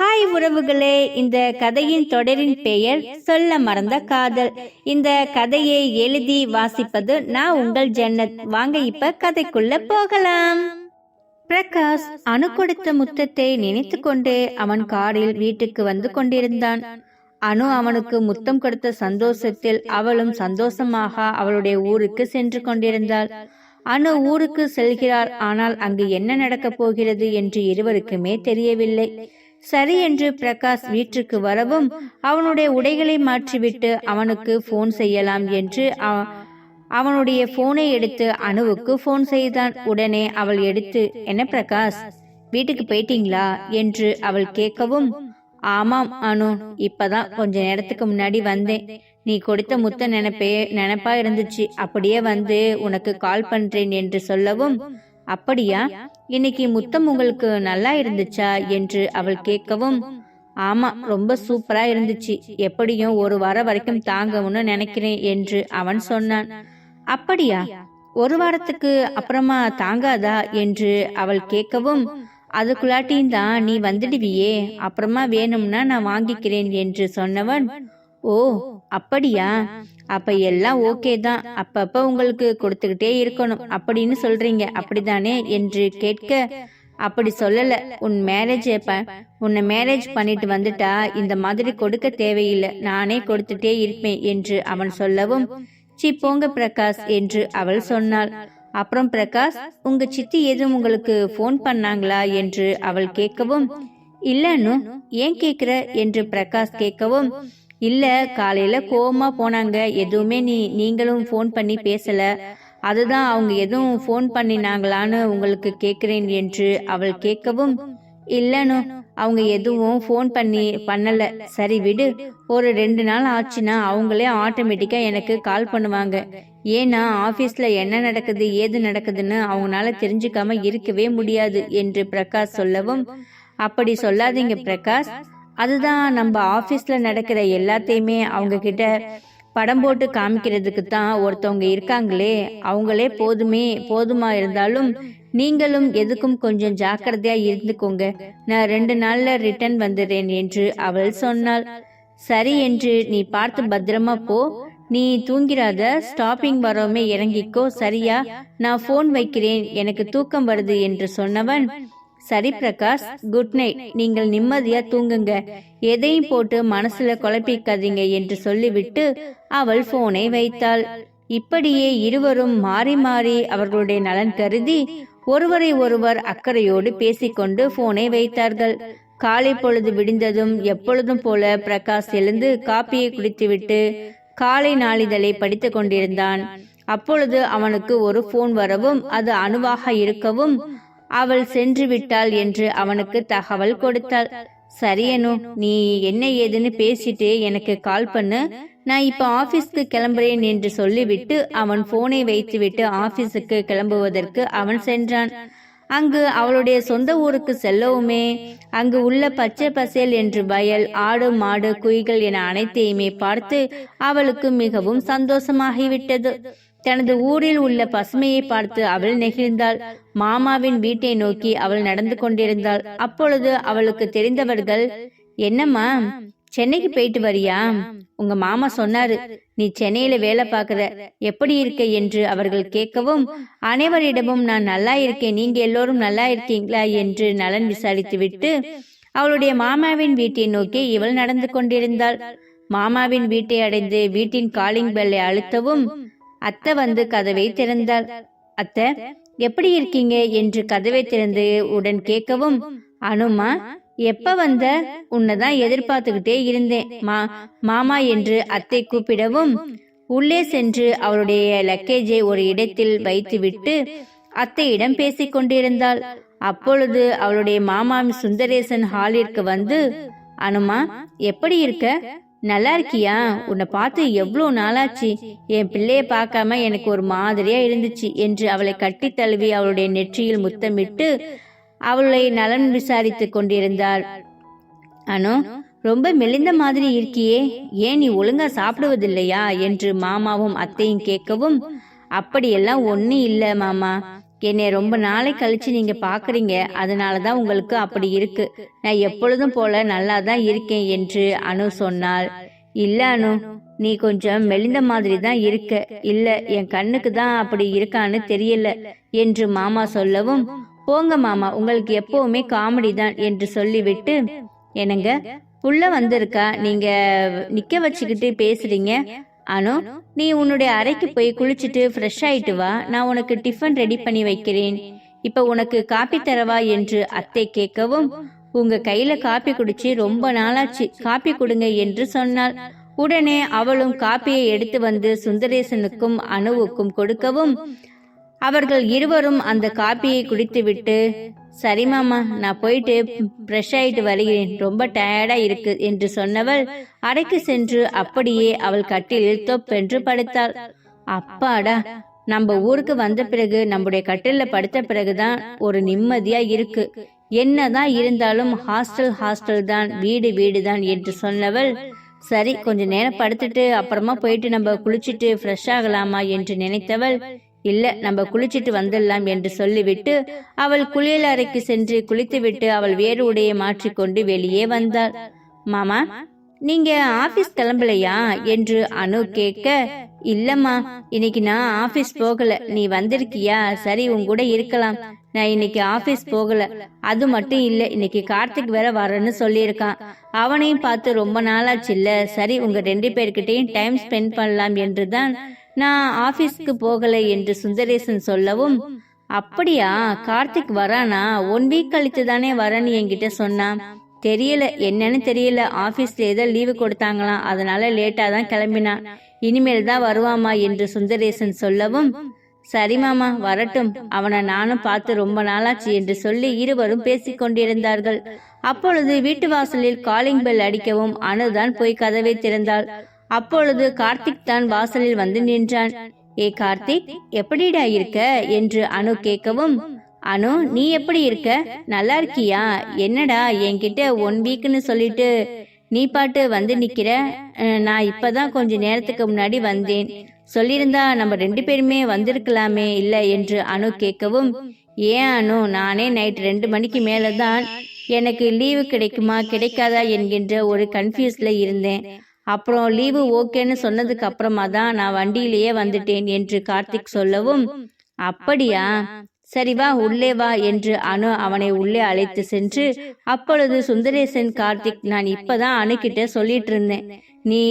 Hi உறவுகளே இந்த கதையின் தொடரின் பெயர் சொல்ல மறந்த காதல். இந்த கதையை எழுதி வாசிப்பது நான் உங்கள் ஜன்னத். வாங்க இப்ப கதைக்குள்ள போகலாம். பிரகாஷ் அணு கொடுத்த முத்தத்தை நினைத்து கொண்டே அவன் காரில் வீட்டுக்கு வந்து கொண்டிருந்தான். அனு அவனுக்கு முத்தம் கொடுத்த சந்தோஷத்தில் அவளும் சந்தோஷமாக அவளுடைய ஊருக்கு சென்று கொண்டிருந்தாள். அணு ஊருக்கு செல்கிறாள் ஆனால் அங்கு என்ன நடக்கப் போகிறது என்று இருவருக்குமே தெரியவில்லை. சரி என்று பிரகாஷ் வீட்டுக்கு வரவும் அவனுடைய உடைகளை மாற்றிவிட்டு அவனுக்கு போன் செய்யலாம் என்று அவனுடைய போனை எடுத்து அணுவுக்கு போன் செய்தான். உடனே அவள் எடுத்து என்ன பிரகாஷ் வீட்டுக்கு போயிட்டீங்களா? என்று அவள் கேட்கவும் ஆமாம் அனு இப்பதான் கொஞ்ச நேரத்துக்கு முன்னாடி வந்தேன். நீ கொடுத்த முத்த நினைப்பே நினைப்பா இருந்துச்சு. அப்படியே வந்து உனக்கு கால் பண்றேன் என்று சொல்லவும் அப்படியா? இன்னைக்கு முத்தம் உங்களுக்கு நல்லா இருந்துச்சா என்று அவள் கேட்கவும் ஆமா ரொம்ப சூப்பரா இருந்துச்சு. எப்படியும் ஒரு வாரம் வரைக்கும் தாங்கும்னு நினைக்கிறேன் என்று அவன் சொன்னான். அப்படியா? ஒரு வாரத்துக்கு அப்புறமா தாங்காதா? என்று அவள் கேட்கவும் அதுக்குள்ளாட்டியும் தான் நீ வந்துடுவியே. அப்புறமா வேணும்னா நான் வாங்கிக்கிறேன் என்று சொன்னவன் ஓ அப்படியா? அப்ப எல்லாம் ஓகே தான். அப்பப்ப உங்களுக்கு கொடுத்துக்கிட்டே இருக்கணும். அப்படின்னு சொல்றீங்க. அப்படிதானே என்று கேட்க அப்படி சொல்லல. உன் மேரேஜ் உன்னை மேரேஜ் பண்ணிட்டு வந்துட்டா இந்த மாதிரி கொடுக்க தேவையில்லை. நானே கொடுத்துட்டே இருப்பேன் என்று அவன் சொல்லவும் சி போங்க பிரகாஷ் என்று அவள் சொன்னாள். அப்புறம் பிரகாஷ் உங்க சித்தி எதுவும் உங்களுக்கு ஃபோன் பண்ணாங்களா? என்று அவள் கேட்கவும் இல்லன்னு ஏன் கேக்குற என்று பிரகாஷ் கேட்கவும் இல்லை காலையில் கோவமாக போனாங்க. எதுவுமே நீ நீங்களும் ஃபோன் பண்ணி பேசலை. அதுதான் அவங்க எதுவும் ஃபோன் பண்ணினாங்களான்னு உங்களுக்கு கேட்குறேன் என்று அவள் கேட்கவும் இல்லன்னு அவங்க எதுவும் ஃபோன் பண்ணி பண்ணலை. சரி விடு. ஒரு ரெண்டு நாள் ஆச்சுன்னா அவங்களே ஆட்டோமேட்டிக்காக எனக்கு கால் பண்ணுவாங்க. ஏன்னா ஆஃபீஸில் என்ன நடக்குது ஏது நடக்குதுன்னு அவங்களால தெரிஞ்சுக்காம இருக்கவே முடியாது என்று பிரகாஷ் சொல்லவும் அப்படி சொல்லாதீங்க பிரகாஷ். அதுதான் நம்ம ஆபீஸ்ல நடக்கிற எல்லாத்தையுமே அவங்க கிட்ட படம் போட்டு காமிக்கிறதுக்கு தான் ஒருத்தவங்க இருக்காங்களே அவங்களே போதுமே போதுமா இருந்தாலும் நீங்களும் எதுக்கும் கொஞ்சம் ஜாக்கிரதையா இருந்துக்கோங்க. நான் ரெண்டு நாள்ல ரிட்டர்ன் வந்துடுறேன் என்று அவள் சொன்னாள். சரி என்று நீ பார்த்து பத்திரமா போ. நீ தூங்கிறாத ஸ்டாப்பிங் வரோமே இறங்கிக்கோ. சரியா? நான் ஃபோன் வைக்கிறேன் எனக்கு தூக்கம் வருது என்று சொன்னவன் சரி பிரகாஷ் குட் நைட் நீங்கள் நிம்மதியா தூங்குங்க. எதையும் போட்டு மனசுல குழப்பிக்காதீங்க என்று சொல்லிவிட்டு அவள் போனை வைத்தாள். இப்படியே இருவரும் மாறி மாறி அவர்களுடைய நலன் கருதி ஒருவரை ஒருவர் அக்கறையோடு பேசிக்கொண்டு போனை வைத்தார்கள். காலை பொழுது விடிந்ததும் எப்பொழுதும் போல பிரகாஷ் எழுந்து காப்பியை குடித்துவிட்டு காலை நாளிதழை படித்து கொண்டிருந்தான். அப்பொழுது அவனுக்கு ஒரு போன் வரவும் அது அணுவாக இருக்கவும் அவள் சென்று விட்டாள் என்று அவனுக்கு தகவல் கொடுத்தாள். சரியனு நீ என்ன ஏதுன்னு பேசிட்டு எனக்கு கால் பண்ணு. நான் இப்ப ஆபீஸ்க்கு கிளம்புறேன் என்று சொல்லிவிட்டு அவன் போனை வைத்துவிட்டு ஆபீஸுக்கு கிளம்புவதற்கு அவன் சென்றான். அங்கு அவளுடைய சொந்த ஊருக்கு செல்லவுமே அங்கு உள்ள பச்சை பசேல் என்று வயல் ஆடு மாடு குய்கள் என அனைத்தையுமே பார்த்து அவளுக்கு மிகவும் சந்தோஷமாகிவிட்டது. தனது ஊரில் உள்ள பசுமையை பார்த்து அவள் நெகிழ்ந்தாள். மாமாவின் வீட்டை நோக்கி அவள் நடந்து கொண்டிருந்தாள். அப்பொழுது அவளுக்கு தெரிந்தவர்கள் என்னம்மா சென்னைக்கு போயிட்டு வரியா? உங்க மாமா சொன்னாரு நீ சென்னையில வேலை பாக்குற எப்படி இருக்க? என்று அவர்கள் கேட்கவும் அனைவரிடமும் நான் நல்லா இருக்கேன். நீங்க எல்லோரும் நல்லா இருக்கீங்களா? என்று நலன் விசாரித்து விட்டு அவளுடைய மாமாவின் வீட்டை நோக்கி இவள் நடந்து கொண்டிருந்தாள். மாமாவின் வீட்டை அடைந்து வீட்டின் காலிங் பெல்லை அழுத்தவும் அத்தை வந்து கதவை திறந்தாள். அத்தை எப்படி இருக்கீங்க? என்று கதவை திறந்து உடன் கேட்கவும் அனுமா எப்ப வந்த? உன்னைதான் எதிர்பார்த்துக்கிட்டே இருந்தேன் மா மாமா என்று அத்தை கூப்பிடவும் உள்ளே சென்று அவளுடைய லக்கேஜை ஒரு இடத்தில் வைத்துவிட்டு அத்தையிடம் பேசிக் கொண்டிருந்தாள். அப்பொழுது அவளுடைய மாமா சுந்தரேசன் ஹாலிற்கு வந்து அனுமா எப்படி இருக்க? நல்லா இருக்கியா? உன்னை பார்த்து எவ்வளோ நாளாச்சு? என் பிள்ளைய பார்க்காம எனக்கு ஒரு மாதிரியா இருந்துச்சு என்று அவளை கட்டி தழுவி அவளுடைய நெற்றியில் முத்தமிட்டு அவளை நலன் விசாரித்துக் கொண்டிருந்தாள். அனு ரொம்ப மெலிந்த மாதிரி இருக்கியே. ஏன் நீ ஒழுங்கா சாப்பிடுவதில்லையா? என்று மாமாவும் அத்தையும் கேட்கவும் அப்படியெல்லாம் ஒன்னும் இல்ல மாமா. என்னை ரொம்ப நாளை கழிச்சு நீங்க பாக்குறீங்க. அதனால தான் உங்களுக்கு அப்படி இருக்கு. நான் எப்பொழுதும் போல நல்லா தான் இருக்கேன் என்று அனு சொன்னாள். இல்ல அனு நீ கொஞ்சம் மெலிந்த மாதிரி தான் இருக்க. இல்ல என் கண்ணுக்கு தான் அப்படி இருக்கான்னு தெரியல என்று மாமா சொல்லவும் போங்க மாமா உங்களுக்கு எப்பவுமே காமெடி தான் என்று சொல்லிவிட்டு என்னங்க புள்ள வந்திருக்கா? நீங்க நிக்க வச்சுக்கிட்டு பேசுறீங்க. அனு நீ உன்னுடைய அறைக்கு போய் குளிச்சுட்டு ஃப்ரெஷ் ஆயிட்டு வா. நான் உனக்கு டிஃபன் ரெடி பண்ணி வைக்கிறேன். இப்ப உனக்கு காப்பி தரவா என்று அத்தை கேட்கவும் உங்க கையில காப்பி குடிச்சு ரொம்ப நாளாச்சு. காப்பி கொடுங்க என்று சொன்னாள் உடனே அவளும் காப்பியை எடுத்து வந்து சுந்தரேசனுக்கும் அணுவுக்கும் கொடுக்கவும் அவர்கள் இருவரும் அந்த காப்பியை குடித்துவிட்டு சரி மாமா நான் போயிட்டு ஃப்ரெஷ் ஆயிட்டு வருகிறேன். ரொம்ப டயர்டா இருக்கு என்று சொன்னவள் அறைக்கு சென்று அப்படியே அவள் கட்டிலில் தொப்பென்று படுத்தாள். அப்பாடா நம்ம ஊருக்கு வந்த பிறகு நம்முடைய கட்டில படுத்த பிறகுதான் ஒரு நிம்மதியா இருக்கு. என்னதான் இருந்தாலும் ஹாஸ்டல் ஹாஸ்டல் தான் வீடு வீடு தான் என்று சொன்னவள் சரி கொஞ்ச நேரம் படுத்துட்டு அப்புறமா போயிட்டு நம்ம குளிச்சுட்டு ஃப்ரெஷ் ஆகலாமா என்று நினைத்தவள் இல்ல நம்ம குளிச்சிட்டு வந்துடலாம் என்று சொல்லிவிட்டு அவள் குளியல் அறைக்கு சென்று குளித்துவிட்டு அவள் வேறு உடையை மாற்றிக்கொண்டு வெளியே வந்தாள். மாமா நீங்க ஆபீஸ் கிளம்பலையா? என்று அனு கேட்க இல்லம்மா இன்னைக்கு நான் ஆபீஸ் போகல. நீ வந்திருக்கியா? சரி உன் கூட இருக்கலாம். நான் இன்னைக்கு ஆபீஸ் போகல. அது மட்டும் இல்ல இன்னைக்கு கார்த்திக் வேற வரேன்னு சொல்லியிருக்கான். அவனையும் பார்த்து ரொம்ப நாளாச்சு இல்ல. சரி உங்க ரெண்டு பேர்கிட்டயும் டைம் ஸ்பெண்ட் பண்ணலாம் என்றுதான் நான் ஆபீஸ்க்கு போகலை என்று சுந்தரேசன் சொல்லவும் அப்படியா கார்த்திக் வரானா? ஒன் வீக் கழித்து தானே வரேன்னு என்கிட்ட சொன்னான். தெரியல என்னன்னு தெரியல. ஆபீஸ்ல ஏதோ லீவு கொடுத்தாங்களாம் அதனால லேட்டா தான் கிளம்பினான். இனிமேல் தான் வருவாமா? என்று சுந்தரேசன் சொல்லவும் சரி மாமா வரட்டும். அவனை நானும் பார்த்து ரொம்ப நாளாச்சு என்று சொல்லி இருவரும் பேசிக் கொண்டிருந்தார்கள். அப்பொழுது வீட்டு வாசலில் காலிங் பெல் அடிக்கவும் அனுதான் போய் கதவை திறந்தாள். அப்பொழுது கார்த்திக் தான் வாசலில் வந்து நின்றான். ஏ கார்த்திக் எப்படிடா இருக்க? என்று அனு கேட்கவும் அனு நீ எப்படி இருக்க? நல்லா இருக்கியா? என்னடா என்கிட்ட ஒன் வீக்னு சொல்லிட்டு நீ பாட்டு வந்து நிக்கிற? நான் இப்பதான் கொஞ்ச நேரத்துக்கு முன்னாடி வந்தேன். சொல்லியிருந்தா நம்ம ரெண்டு பேருமே வந்திருக்கலாமே இல்ல? என்று அனு கேட்கவும் ஏன் அனு நானே நைட் ரெண்டு மணிக்கு மேலதான் எனக்கு லீவு கிடைக்குமா கிடைக்காதா? என்கின்ற ஒரு கன்ஃபியூஸ்ல இருந்தேன். அப்புறம் லீவு ஓகேன்னு சொன்னதுக்கு அப்புறமா தான் நான் வண்டியிலேயே வந்துட்டேன் என்று கார்த்திக் சொல்லவும் அப்படியா? சரி வா உள்ளே வா என்று அனு அவனை உள்ளே அழைத்து சென்று அப்பொழுது சுந்தரேசன் கார்த்திக் நான் இப்பதான் அணுகிட்ட சொல்லிட்டு இருந்தேன் நீ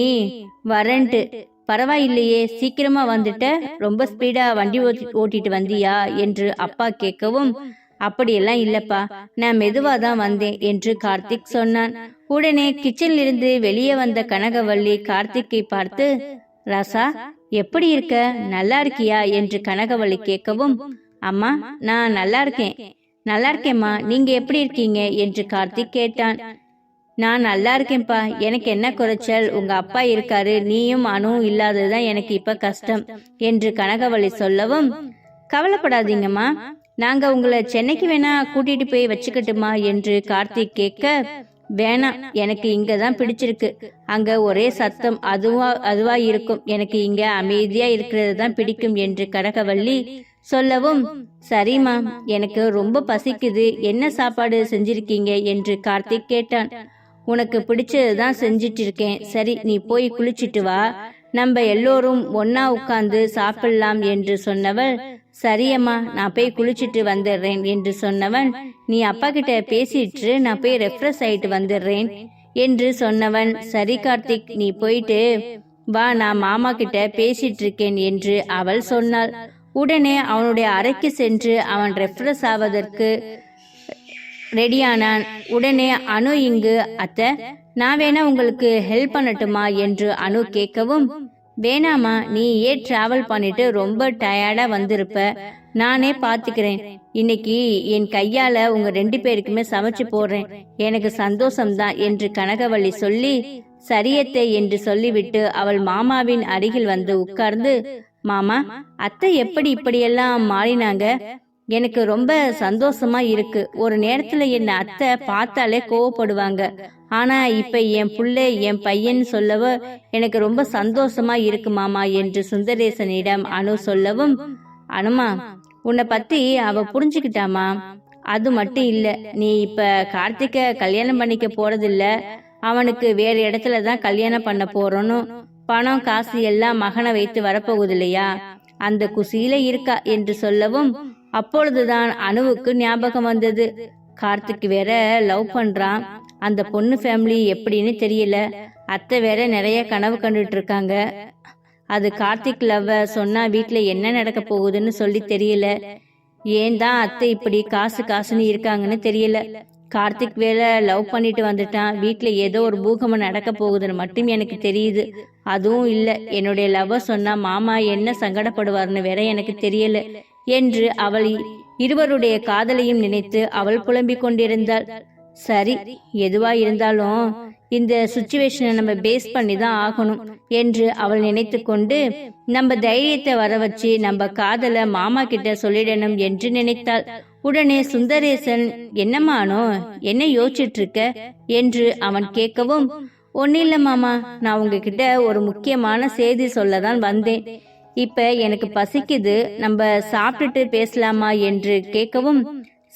வரன்ட்டு. பரவாயில்லையே சீக்கிரமா வந்துட்ட. ரொம்ப ஸ்பீடா வண்டி ஓட்டி ஓட்டிட்டு வந்தியா? என்று அப்பா கேட்கவும் அப்படியெல்லாம் இல்லப்பா. நான் மெதுவா தான் வந்தேன் என்று கார்த்திக் சொன்னான். உடனே கிச்சனில் இருந்து வெளியே வந்த கனகவள்ளி கார்த்திக்கை பார்த்து ராசா எப்படி இருக்க? நல்லா இருக்கியா? என்று கனகவள்ளி கேட்கவும் அம்மா நான் நல்லா இருக்கேன். நல்லா இருக்கேம்மா. நீங்க எப்படி இருக்கீங்க? என்று கார்த்திக் கேட்டான். நான் நல்லா இருக்கேன்ப்பா. எனக்கு என்ன குறைச்சல்? உங்க அப்பா இருக்காரு. நீயும் அணுவும் இல்லாததுதான் எனக்கு இப்ப கஷ்டம் என்று கனகவள்ளி சொல்லவும் கவலைப்படாதீங்கம்மா. நாங்க உங்களை சென்னைக்கு வேணா கூட்டிட்டு போய் வச்சுக்கட்டுமா? என்று கார்த்திக் கேட்க வேணாம் எனக்கு இங்க தான் பிடிச்சிருக்கு. அங்க ஒரே சத்தம் அதுவா அதுவா இருக்கும். எனக்கு இங்க அமைதியா இருக்கிறது தான் பிடிக்கும் என்று கனகவள்ளி சொல்லவும் சரிம்மா எனக்கு ரொம்ப பசிக்குது. என்ன சாப்பாடு செஞ்சிருக்கீங்க? என்று கார்த்திக் கேட்டான். உனக்கு பிடிச்சது தான் செஞ்சிட்டு இருக்கேன் சரி நீ போய் குளிச்சிட்டு வா. நம்ம எல்லோரும் ஒன்னா உட்கார்ந்து சாப்பிடலாம் என்று சொன்னவள் சரியம்மா நான் போய் குளிச்சிட்டு வந்துடுறேன் என்று சொன்னவன் நீ அப்பா கிட்ட பேசிட்டு நான் போய் ரெஃப்ரெஷ் ஆயிட்டு வந்துடுறேன் என்று சொன்னவன் சரி கார்த்திக் நீ போயிட்டு வா நான் மாமா கிட்ட பேசிட்டு இருக்கேன் என்று அவள் சொன்னாள். உடனே அவனுடைய அறைக்கு சென்று அவன் ரெஃப்ரெஷ் ஆவதற்கு ரெடியானான். உடனே அனு இங்கு அத்தை. நான் வேணா உங்களுக்கு ஹெல்ப் பண்ணட்டுமா? என்று அனு கேட்கவும் வேணாமா நீ ஏன் டிராவல் பண்ணிட்டு ரொம்ப டயர்டா வந்திருப்ப? நானே பாத்துக்கிறேன் இன்னைக்கு என் கையால உங்க ரெண்டு பேருக்குமே சமைச்சு போடுறேன். எனக்கு சந்தோஷம்தான் என்று கனகவள்ளி சொல்லி சரியத்தை என்று சொல்லிவிட்டு அவள் மாமாவின் அருகில் வந்து உட்கார்ந்து மாமா அத்தை எப்படி இப்படியெல்லாம் மாறினாங்க? எனக்கு ரொம்ப சந்தோஷமா இருக்கு. ஒரு நேரத்துல என்ன அத்தை பார்த்தாலே கோவப்படுவாங்க. ஆனா இப்ப என் புள்ளை என் பையன் சொல்லவ எனக்கு ரொம்ப சந்தோஷமா இருக்கு மாமா என்று சுந்தரேசனிடம் அனு சொல்லவும் அனுமா உன்னை பத்தி அவ புரிஞ்சுக்கிட்டாமா? அது மட்டும் இல்ல நீ இப்ப கார்த்திக்க கல்யாணம் பண்ணிக்க போறதில்ல. அவனுக்கு வேற இடத்துல தான் கல்யாணம் பண்ண போறோன்னு பணம் காசு எல்லாம் மகனை வைத்து வரப்போகுது இல்லையா? அந்த குசியில இருக்கா என்று சொல்லவும் அப்பொழுதுதான் அணுவுக்கு ஞாபகம் வந்தது. கார்த்திக் வேற லவ் பண்றான். அந்த பொண்ணு ஃபேமிலி எப்படின்னு தெரியல. அத்தை வேற நிறைய கனவு கண்டுட்டு இருக்காங்க அது கார்த்திக் லவ் சொன்னா வீட்ல என்ன நடக்க போகுதுன்னு சொல்லி தெரியல. ஏன் தான் அத்தை இப்படி காசு காசுன்னு இருக்காங்கன்னு தெரியல. கார்த்திக் வேற லவ் பண்ணிட்டு வந்துட்டான். வீட்ல ஏதோ ஒரு பூகம்பம் நடக்க போகுதுன்னு மட்டும் எனக்கு தெரியுது. அதுவும் இல்ல. என்னுடைய லவ் சொன்னா மாமா என்ன சங்கடப்படுவார்னு வேற எனக்கு தெரியல. என்று அவள் இருவருடைய காதலையும் நினைத்து அவள் புலம்பிக் கொண்டிருந்தாள் சரி எதுவா இருந்தாலும் இந்த சுச்சுவேஷனை நம்ம பேஸ் பண்ணி தான் ஆகணும் என்று அவள் நினைத்து கொண்டு நம்ம தைரியத்தை வர வச்சு நம்ம காதல மாமா கிட்ட சொல்லிடணும் என்று நினைத்தாள். உடனே சுந்தரேசன் என்னமானோ என்ன யோசிச்சுட்டு இருக்க என்று அவன் கேட்கவும் ஒன்னும் இல்ல மாமா நான் உங்ககிட்ட ஒரு முக்கியமான செய்தி சொல்ல தான் வந்தேன். இப்ப எனக்கு பசிக்குது நம்ம சாப்பிட்டுட்டு பேசலாமா? என்று கேட்கவும்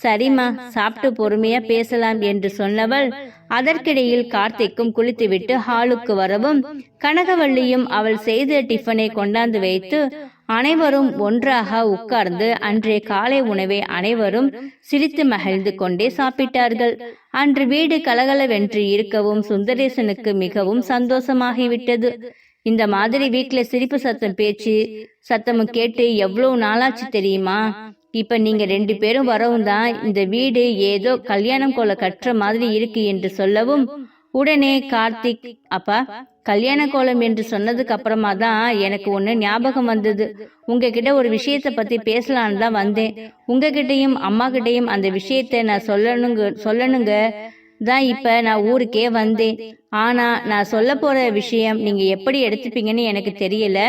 சரிம்மா சாப்பிட்டு பொறுமையா பேசலாம் என்று சொன்னவள் அதற்கிடையில் கார்த்திக்கும் குளித்துவிட்டு ஹாலுக்கு வரவும் கனகவள்ளியும் அவள் செய்த டிஃபனை கொண்டாந்து வைத்து அனைவரும் ஒன்றாக உட்கார்ந்து அன்றைய காலை உணவை அனைவரும் சிரித்து மகிழ்ந்து கொண்டே சாப்பிட்டார்கள். அன்று வீடு கலகலவென்று இருக்கவும் சுந்தரேசனுக்கு மிகவும் சந்தோஷமாகிவிட்டது. இந்த மாதிரி வீட்டில் சிரிப்பு சத்தம் பேச்சு சத்தமும் கேட்டு எவ்வளவு நாளாச்சு தெரியுமா? இப்ப நீங்க ரெண்டு பேரும் வரவும் தான் இந்த வீடு ஏதோ கல்யாணம் கோல கட்டுற மாதிரி இருக்கு என்று சொல்லவும் உடனே கார்த்திக் அப்பா கல்யாண கோலம் என்று சொன்னதுக்கு அப்புறமா தான் எனக்கு ஒன்று ஞாபகம் வந்தது. உங்ககிட்ட ஒரு விஷயத்த பத்தி பேசலான்னு தான் வந்தேன். உங்ககிட்டயும் அம்மா கிட்டையும் அந்த விஷயத்த நான் சொல்லணுங்க சொல்லணுங்க. தான் இப்ப நான் ஊருக்கே வந்தேன். ஆனா நான் சொல்ல போற விஷயம் நீங்க எப்படி எடுத்துப்பீங்கன்னு எனக்கு தெரியல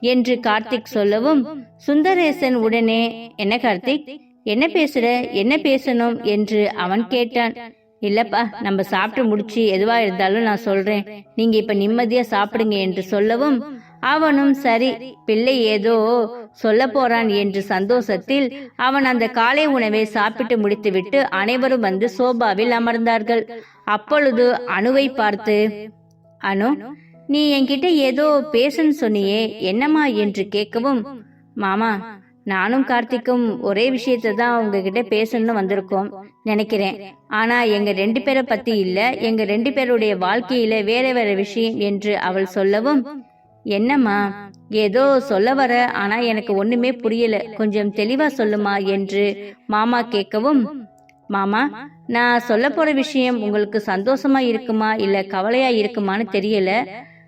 என்று கார்த்திக் சொல்லவும் சுந்தரேசன் உடனே என்ன கார்த்திக்? என்ன பேசுற? என்ன பேசணும்? என்று அவன் கேட்டான். இல்லப்பா நம்ம சாப்பிட்டு முடிச்சு எதுவா இருந்தாலும் நான் சொல்றேன். நீங்க இப்ப நிம்மதியா சாப்பிடுங்க என்று சொல்லவும் அவனும் சரி பிள்ளை ஏதோ சொல்ல போறான் என்று சந்தோஷத்தில் அவன் அந்த காலை உணவை சாப்பிட்டு முடித்துவிட்டு அனைவரும் வந்து சோபாவில் அமர்ந்தார்கள். அப்பொழுது அணுவை பார்த்து அனு நீ என்கிட்ட ஏதோ பேசுன்னு சொன்னியே என்னம்மா என்று கேட்கவும் மாமா நானும் கார்த்திக்கும் ஒரே விஷயத்தை தான் உங்ககிட்ட பேசணும்னு வந்திருக்கோம் நினைக்கிறேன். ஆனா எங்க ரெண்டு பேரை பத்தி இல்ல எங்க ரெண்டு பேருடைய வாழ்க்கையில வேற வேற விஷயம் என்று அவள் சொல்லவும் என்னம்மா ஏதோ சொல்ல வர ஆனா எனக்கு ஒண்ணுமே புரியல. கொஞ்சம் தெளிவா சொல்லுமா என்று மாமா கேட்கவும் மாமா நான் சொல்ல போற விஷயம் உங்களுக்கு சந்தோஷமா இருக்குமா இல்ல கவலையா இருக்குமான்னு தெரியல.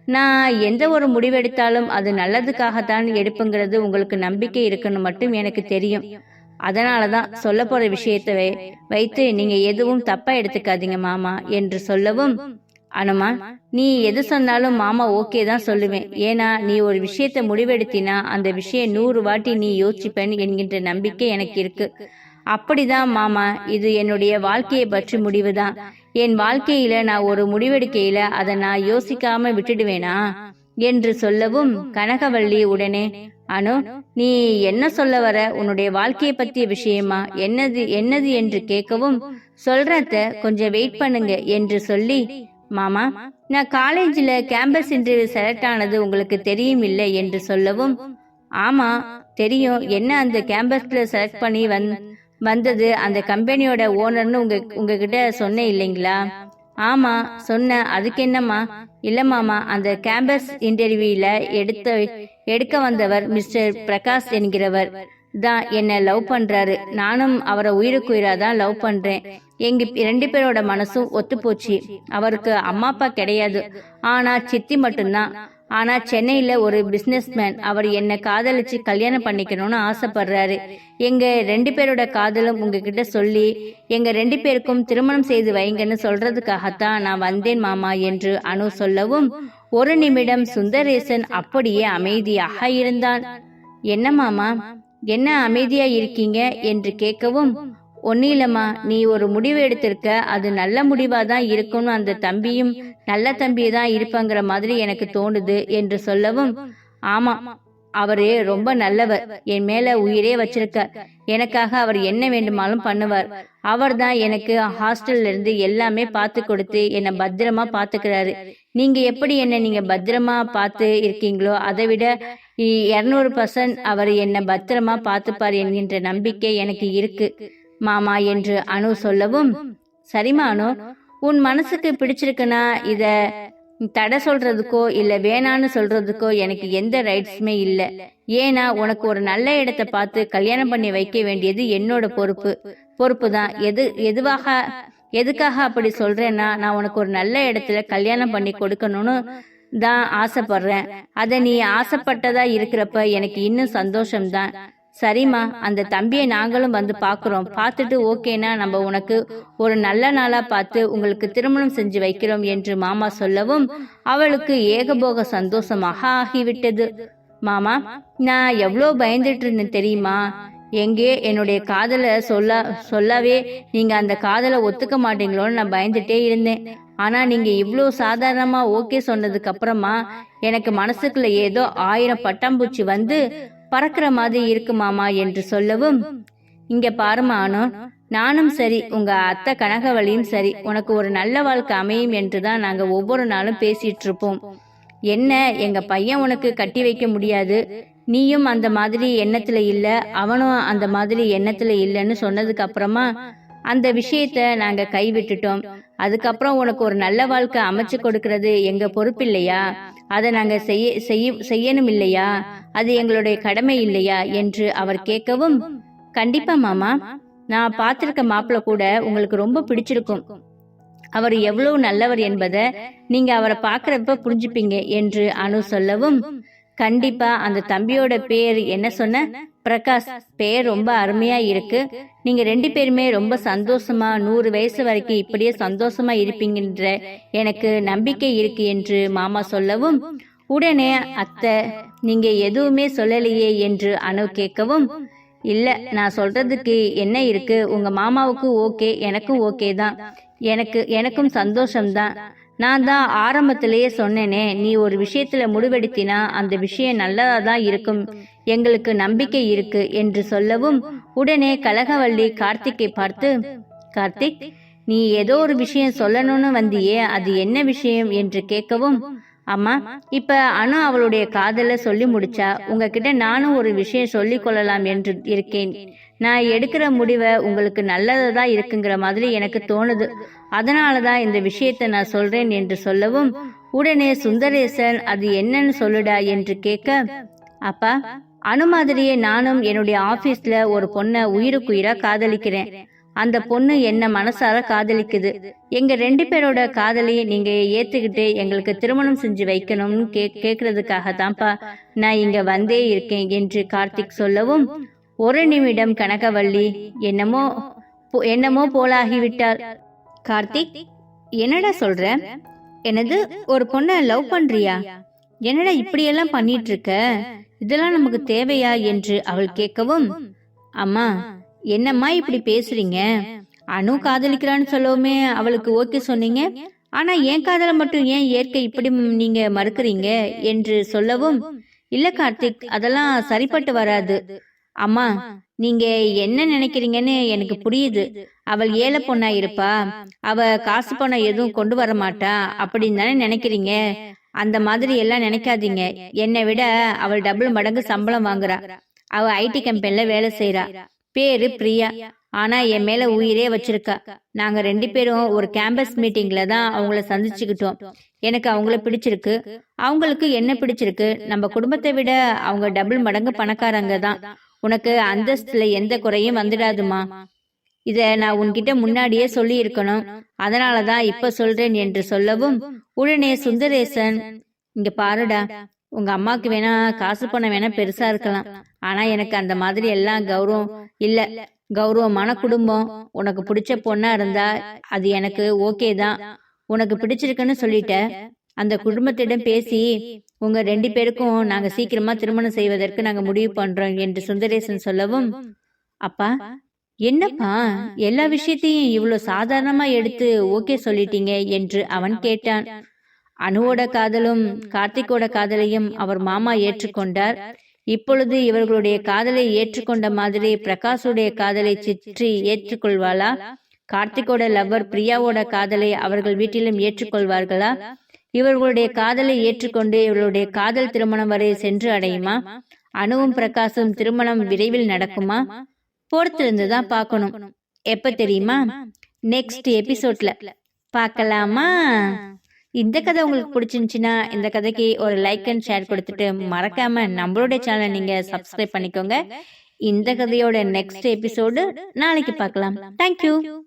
நான் எந்த ஒரு முடிவெடுத்தாலும் அது நல்லதுக்காகத்தான் எடுப்புங்கிறது உங்களுக்கு நம்பிக்கை இருக்குன்னு மட்டும் எனக்கு தெரியும். அதனால தான் சொல்ல போற விஷயத்தை வைத்து நீங்க எதுவும் தப்பா எடுத்துக்காதீங்க மாமா என்று சொல்லவும் அனுமா நீ எது சொன்னாலும் மாமா ஓகே தான் சொல்லுவேன். ஏன்னா நீ ஒரு விஷயத்தை முடிவெடுத்தினா அந்த விஷயம் நூறு வாட்டி நீ யோசிப்பேன் என்கின்ற நம்பிக்கை எனக்கு இருக்கு. அப்படிதான் மாமா இது என்னுடைய வாழ்க்கையை பற்றி முடிவுதான். என் வாழ்க்கையில நான் ஒரு முடிவெடுக்கையில அதை நான் யோசிக்காம விட்டுடுவேனா? என்று சொல்லவும் கனகவள்ளி உடனே அனு நீ என்ன சொல்ல வர? உன்னுடைய வாழ்க்கையை பத்திய விஷயமா? என்னது என்னது என்று கேட்கவும் சொல்றத கொஞ்சம் வெயிட் பண்ணுங்க என்று சொல்லி மாமா நான் காலேஜில் கேம்பஸ் இன்டர்வியூ செலக்ட் ஆனது உங்களுக்கு தெரியும் இல்லை என்று சொல்லவும் ஆமா தெரியும். என்ன அந்த கேம்பஸில் செலக்ட் பண்ணி வந் வந்தது? அந்த கம்பெனியோட ஓனர்னு உங்க உங்ககிட்ட சொன்னேன் இல்லைங்களா? ஆமா சொன்னேன். அதுக்கு என்னம்மா? இல்ல மாமா அந்த கேம்பஸ் இன்டர்வியூல எடுத்த எடுக்க வந்தவர் மிஸ்டர் பிரகாஷ் என்கிறவர். தான் என்ன லவ் பண்றாரு. நானும் அவரை உயிருக்குயிரா தான் லவ் பண்றேன். எங்க ரெண்டு பேரோட மனசும் ஒத்து போச்சு அவருக்கு அம்மா அப்பா கிடையாது. ஆனா சித்தி மட்டும்தான். ஆனா சென்னையில ஒரு பிசினஸ்மேன் அவர் என்னை காதலிச்சு கல்யாணம் பண்ணிக்கணும்னு ஆசைப்படுறாரு. எங்க ரெண்டு பேரோட காதலும் உங்ககிட்ட சொல்லி எங்க ரெண்டு பேருக்கும் திருமணம் செய்து வைங்கன்னு சொல்றதுக்காகத்தான் நான் வந்தேன் மாமா என்று அனு சொல்லவும் ஒரு நிமிடம் சுந்தரேசன் அப்படியே அமைதியாக இருந்தான். என்ன மாமா? என்ன அமைதியா இருக்கீங்க? என்று கேட்கவும் ஒன்னும் இல்லைம்மா நீ ஒரு முடிவு எடுத்திருக்க அது நல்ல முடிவா தான் இருக்கும்னு அந்த தம்பியும் நல்ல தம்பி தான் இருப்பாங்கிற மாதிரி எனக்கு தோணுது என்று சொல்லவும் ஆமா அவரு ரொம்ப நல்லவர் என் மேல உயிரே வச்சிருக்கார் எனக்காக அவர் என்ன வேண்டுமாலும் பண்ணுவார். அவர் தான் எனக்கு ஹாஸ்டல்ல இருந்து எல்லாமே பார்த்து கொடுத்து என்னை பத்திரமா பாத்துக்கிறாரு நீங்க எப்படி என்ன நீங்க பத்திரமா பார்த்து இருக்கீங்களோ அதை விட இரநூறு பர்சன்ட் அவர் என்னை பத்திரமா பார்த்துப்பார் என்கின்ற நம்பிக்கை எனக்கு இருக்கு. மாமா என்று அனு சொல்லவும் சரிமா அனு உன் மனசுக்கு பிடிச்சிருக்குன்னா இத தடை சொல்றதுக்கோ இல்ல வேணான்னு சொல்றதுக்கோ எனக்கு எந்த ரைட்ஸுமே இல்ல. ஏன்னா உனக்கு ஒரு நல்ல இடத்த பார்த்து கல்யாணம் பண்ணி வைக்க வேண்டியது என்னோட பொறுப்பு. பொறுப்பு தான். எது எதுவாக எதுக்காக அப்படி சொல்றேன்னா நான் உனக்கு ஒரு நல்ல இடத்துல கல்யாணம் பண்ணி கொடுக்கணும்னு தான் ஆசைப்படுறேன். அதை நீ ஆசைப்பட்டதா இருக்கிறப்ப எனக்கு இன்னும் சந்தோஷம்தான். சரிம்மா அந்த தம்பியை நாங்களும் வந்து பார்க்குறோம். பார்த்துட்டு ஓகேனா நம்ம உனக்கு ஒரு நல்ல நாளா பார்த்து உங்களுக்கு திருமணம் செஞ்சு வைக்கிறோம் என்று மாமா சொல்லவும் அவளுக்கு ஏகபோக சந்தோஷமாக ஆகிவிட்டது. மாமா நான் எவ்வளோ பயந்துட்டு இருந்தேன் தெரியுமா? எங்கே என்னுடைய காதலை சொல்ல சொல்லவே நீங்க அந்த காதலை ஒத்துக்க மாட்டீங்களோன்னு நான் பயந்துட்டே இருந்தேன். ஆனா நீங்க இவ்வளோ சாதாரணமா ஓகே சொன்னதுக்கு அப்புறமா எனக்கு மனசுக்குள்ள ஏதோ ஆயிரம் பட்டாம்பூச்சி வந்து பறக்கிற மாதிரி இருக்குமாமா என்று சொல்லவும் இங்க பாருமானோ நானும் சரி உங்க அத்தை கனகவழியும் சரி உனக்கு ஒரு நல்ல வாழ்க்கை அமையும் என்றுதான் நாங்க ஒவ்வொரு நாளும் பேசிட்டு இருப்போம். என்ன எங்க பையன் உனக்கு கட்டி வைக்க முடியாது? நீயும் அந்த மாதிரி எண்ணத்துல இல்ல அவனும் அந்த மாதிரி எண்ணத்துல இல்லைன்னு சொன்னதுக்கு அப்புறமா அந்த விஷயத்த நாங்க கைவிட்டுட்டோம். அதுக்கப்புறம் உனக்கு ஒரு நல்ல வாழ்க்கை அமைச்சு கொடுக்கறது எங்க பொறுப்பு இல்லையா அதை நாங்கள் செய்ய செய்ய செய்யணும் இல்லையா அது எங்களுடைய கடமை இல்லையா? என்று அவர் கேட்கவும் கண்டிப்பா மாமா. நான் பார்த்திருக்க மாப்பிள்ள கூட உங்களுக்கு ரொம்ப பிடிச்சிருக்கும். அவர் எவ்வளவு நல்லவர் என்பதை நீங்க அவரை பார்க்கறப்ப புரிஞ்சுப்பீங்க என்று அனு சொல்லவும் கண்டிப்பா அந்த தம்பியோட பேர் என்ன சொன்ன? பிரகாஷ். பேர் ரொம்ப அருமையா இருக்கு. நீங்க ரெண்டு பேருமே ரொம்ப சந்தோஷமா நூறு வயசு வரைக்கும் இப்படியே சந்தோஷமா இருப்பீங்கன்ற எனக்கு நம்பிக்கை இருக்கு என்று மாமா சொல்லவும். உடனே அத்தை நீங்க எதுவுமே சொல்லலையே என்று அனு கேட்கவும் இல்ல நான் சொல்றதுக்கு என்ன இருக்கு? உங்க மாமாவுக்கு ஓகே எனக்கும் ஓகே தான். எனக்கு எனக்கும் சந்தோஷம்தான். நான் தான் ஆரம்பத்திலேயே சொன்னேனே நீ ஒரு விஷயத்துல முடிவெடுத்தினா அந்த விஷயம் நல்லதா தான் இருக்கும். எங்களுக்கு நம்பிக்கை இருக்கு என்று சொல்லவும் உடனே கலகவள்ளி கார்த்திக்கை பார்த்து கார்த்திக் நீ ஏதோ ஒரு விஷயம் சொல்லணும்னு வந்தியே அது என்ன விஷயம்? என்று கேட்கவும் அம்மா இப்ப அனு அவளுடைய காதல சொல்லி முடிச்சா உங்ககிட்ட நானும் ஒரு விஷயம் சொல்லிக் கொள்ளலாம் என்று இருக்கேன். நான் எடுக்கிற முடிவை உங்களுக்கு நல்லதா இருக்குங்கிற மாதிரி எனக்கு தோணுது. அதனாலதான் இந்த விஷயத்தை நான் சொல்றேன் என்று சொல்லவும் உடனே சுந்தரேசன் அது என்னன்னு சொல்லுடா என்று கேட்க அப்பா அனு மாதிரியே நானும் என்னுடைய ஆபீஸ்ல ஒரு பொண்ணை உயிருக்குயிரா காதலிக்கிறேன். அந்த பொண்ணு என்ன மனசார காதலிக்குது. எங்க ரெண்டு பேரோட காதலியை நீங்க ஏத்துக்கிட்டு எங்களுக்கு திருமணம் செஞ்சு வைக்கணும்னு கே கேக்குறதுக்காக தான்ப்பா நான் இங்க வந்தே இருக்கேன் என்று கார்த்திக் சொல்லவும் ஒரு நிமிடம் கனகவள்ளி என்னமோ என்னமோ போலாகிவிட்டார். கார்த்திக் என்னடா சொல்ற? எனது ஒரு பொண்ண லவ் பண்றியா? என்னடா இப்படியெல்லாம் பண்ணிட்டு இருக்க இதெல்லாம் நமக்கு தேவையா என்று அவள் கேட்கவும் அம்மா என்னம்மா இப்படி பேசுறீங்க? அனு காதலிக்கிறான்னு சொல்லவுமே அவளுக்கு ஓகே சொன்னீங்க. ஆனா என் காதலை மட்டும் ஏன் இயற்கை இப்படி நீங்க மறுக்கிறீங்க? என்று சொல்லவும் இல்ல கார்த்திக் அதெல்லாம் சரிப்பட்டு வராது. அம்மா நீங்க என்ன நினைக்கிறீங்கன்னு எனக்கு புரியுது. அவள் ஏழை பொண்ணா இருப்பா. அவ காசு பணம் எதுவும் கொண்டு வர மாட்டா அப்படின்னு தானே நினைக்கிறீங்க? அந்த மாதிரி எல்லாம் நினைக்காதீங்க. என்னை விட அவள் டபுள் மடங்கு சம்பளம் வாங்குறா. அவ ஐடி கம்பெனில வேலை செய்யறா பேரு பிரியா. ஆனா என் மேல உயிரே வச்சிருக்கா. நாங்க ரெண்டு பேரும் ஒரு கேம்பஸ் மீட்டிங்ல தான் அவங்கள சந்திச்சுக்கிட்டோம். எனக்கு அவங்கள பிடிச்சிருக்கு. அவங்களுக்கு என்ன பிடிச்சிருக்கு? நம்ம குடும்பத்தை விட அவங்க டபுள் மடங்கு பணக்காரங்க தான் உனக்கு அந்தஸ்துல எந்த குறையும் வந்துடாதுமா. இத நான் உன்கிட்ட முன்னாடியே சொல்லி இருக்கணும் அதனாலதான் இப்ப சொல்றேன் என்று சொல்லவும் உடனே சுந்தரேசன் இங்க பாருடா உங்க அம்மாக்கு வேணா காசு பணம் வேணா பெருசா இருக்கலாம். ஆனா எனக்கு அந்த மாதிரி எல்லாம் கௌரவம் இல்ல. கௌரவமான குடும்பம். உனக்கு பிடிச்ச பொண்ணா இருந்தா அது எனக்கு ஓகே தான். உனக்கு பிடிச்சிருக்குன்னு சொல்லிட்ட. அந்த குடும்பத்திடம் பேசி உங்க ரெண்டு பேருக்கும் நாங்க சீக்கிரமா திருமணம் செய்வதற்கு நாங்க முடிவு பண்றோம் என்று சுந்தரேசன் சொல்லவும் அப்பா என்னப்பா? எல்லா விஷயத்தையும் இவ்வளவு சாதாரணமா எடுத்து ஓகே சொல்லிட்டீங்க? என்று அவன் கேட்டான். அணுவோட காதலும் கார்த்திக்கோட காதலையும் அவர் மாமா ஏற்றுக்கொண்டார். இப்பொழுது இவர்களுடைய காதலை ஏற்றுக்கொண்ட மாதிரி பிரகாஷுடைய காதலை சிற்றி ஏற்றுக்கொள்வாளா? கார்த்திகோட லவ்வர் பிரியாவோட காதலை அவர்கள் வீட்டிலும் ஏற்றுக்கொள்வார்களா? இவர்களுடைய காதலை ஏற்றுக்கொண்டு இவர்களுடைய காதல் திருமணம் வரை சென்று அடையுமா? அணுவும் பிரகாசும் திருமணம் விரைவில் நடக்குமா? பொறுத்திருந்து தான் பார்க்கணும். எப்ப தெரியுமா? நெக்ஸ்ட் எபிசோட்ல பார்க்கலாமா? இந்த கதை உங்களுக்கு பிடிச்சிருந்துச்சுன்னா இந்த கதைக்கு ஒரு லைக் அண்ட் ஷேர் கொடுத்துட்டு மறக்காம நம்மளுடைய சேனலை நீங்க சப்ஸ்கிரைப் பண்ணிக்கோங்க. இந்த கதையோட நெக்ஸ்ட் எபிசோடு நாளைக்கு பார்க்கலாம். தேங்க்யூ